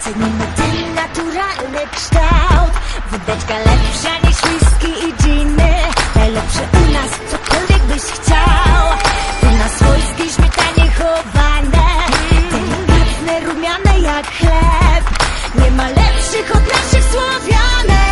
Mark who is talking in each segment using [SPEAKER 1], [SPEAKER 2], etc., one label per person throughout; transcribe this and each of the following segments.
[SPEAKER 1] Cenimy ten naturalny kształt. Wódeczka lepsza niż whisky i dżiny Najlepsze u nas, cokolwiek byś chciał. U nas wojskie śmietanie chowane. Delikatne, rumiane jak chleb. Nie ma lepszych od naszych Słowianek.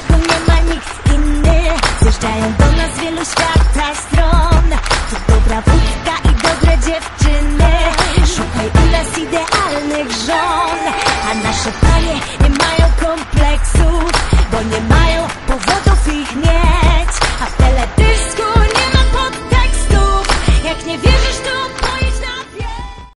[SPEAKER 1] czego nie ma nikt inny? Zjeżdżają do nas z wielu świata stron. Tu dobra wódka i dobre dziewczyny. Szukaj u nas idealnych żon. A nasze panie nie mają kompleksów Bo nie